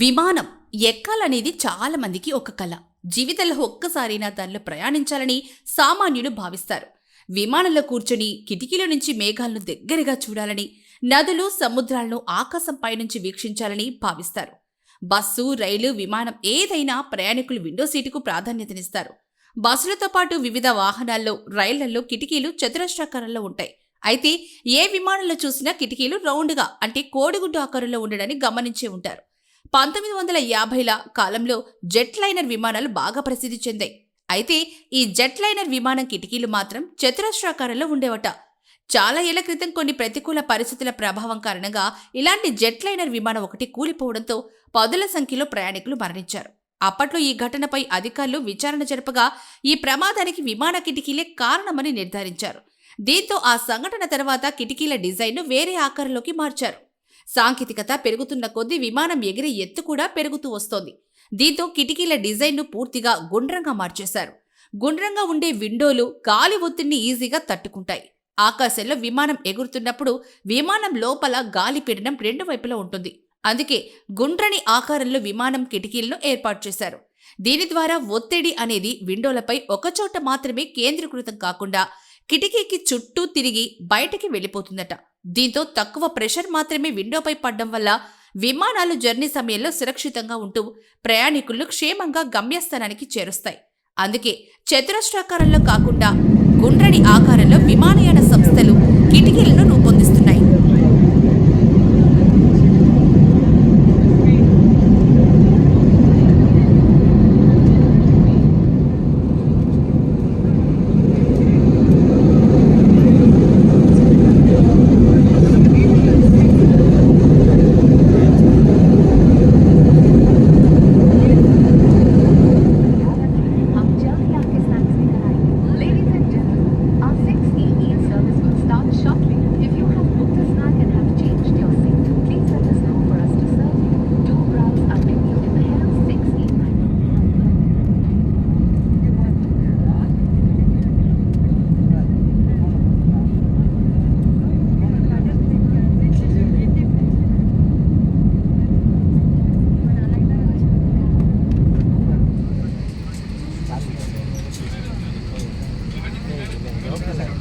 విమానం ఎక్కాలనేది చాలా మందికి ఒక కళ జీవితంలో ఒక్కసారైనా దానిలో ప్రయాణించాలని సామాన్యులు భావిస్తారు. విమానంలో కూర్చొని కిటికీల నుంచి మేఘాలను దగ్గరగా చూడాలని నదులు సముద్రాలను ఆకాశం పైనుంచి వీక్షించాలని భావిస్తారు. బస్సు రైలు విమానం ఏదైనా ప్రయాణికులు విండో సీటుకు ప్రాధాన్యతనిస్తారు. బస్సులతో పాటు వివిధ వాహనాల్లో రైళ్ళలో కిటికీలు చతురస్రాకారంలో ఉంటాయి. అయితే ఏ విమానంలో చూసినా కిటికీలు రౌండ్గా అంటే కోడిగుడ్డు ఆకారంలో ఉండడాన్ని గమనించే ఉంటారు. పంతొమ్మిది వందల యాభైల కాలంలో జెట్ లైనర్ విమానాలు బాగా ప్రసిద్ధి చెందాయి. అయితే ఈ జెట్ లైనర్ విమానం కిటికీలు మాత్రం చతురస్రాకారంలో ఉండేవట. చాలా ఏళ్ళ క్రితం కొన్ని ప్రతికూల పరిస్థితుల ప్రభావం కారణంగా ఇలాంటి జెట్ లైనర్ విమానం ఒకటి కూలిపోవడంతో పదుల సంఖ్యలో ప్రయాణికులు మరణించారు. అప్పట్లో ఈ ఘటనపై అధికారులు విచారణ జరపగా ఈ ప్రమాదానికి విమాన కిటికీలే కారణమని నిర్ధారించారు. దీంతో ఆ సంఘటన తర్వాత కిటికీల డిజైన్ను వేరే ఆకారంలోకి మార్చారు. సాంకేతికత పెరుగుతున్న కొద్దీ విమానం ఎగిరే ఎత్తు కూడా పెరుగుతూ వస్తోంది. దీంతో కిటికీల డిజైన్ను పూర్తిగా గుండ్రంగా మార్చేశారు. గుండ్రంగా ఉండే విండోలు గాలి ఒత్తిడిని ఈజీగా తట్టుకుంటాయి. ఆకాశంలో విమానం ఎగురుతున్నప్పుడు విమానం లోపల గాలి పీడనం రెండు వైపులా ఉంటుంది. అందుకే గుండ్రని ఆకారంలో విమానం కిటికీలను ఏర్పాటు చేశారు. దీని ద్వారా ఒత్తిడి అనేది విండోలపై ఒకచోట మాత్రమే కేంద్రీకృతం కాకుండా కిటికీకి చుట్టూ తిరిగి బయటికి వెళ్ళిపోతుందట. దీంతో తక్కువ ప్రెషర్ మాత్రమే విండోపై పడ్డం వల్ల విమానాలు జర్నీ సమయంలో సురక్షితంగా ఉంటూ ప్రయాణికులు క్షేమంగా గమ్యస్థానానికి చేరుస్తాయి. అందుకే చతురస్రాకారంలో కాకుండా గుండ్రని ఆకారంలో విమానయాన ಓಕೆ ಸರ್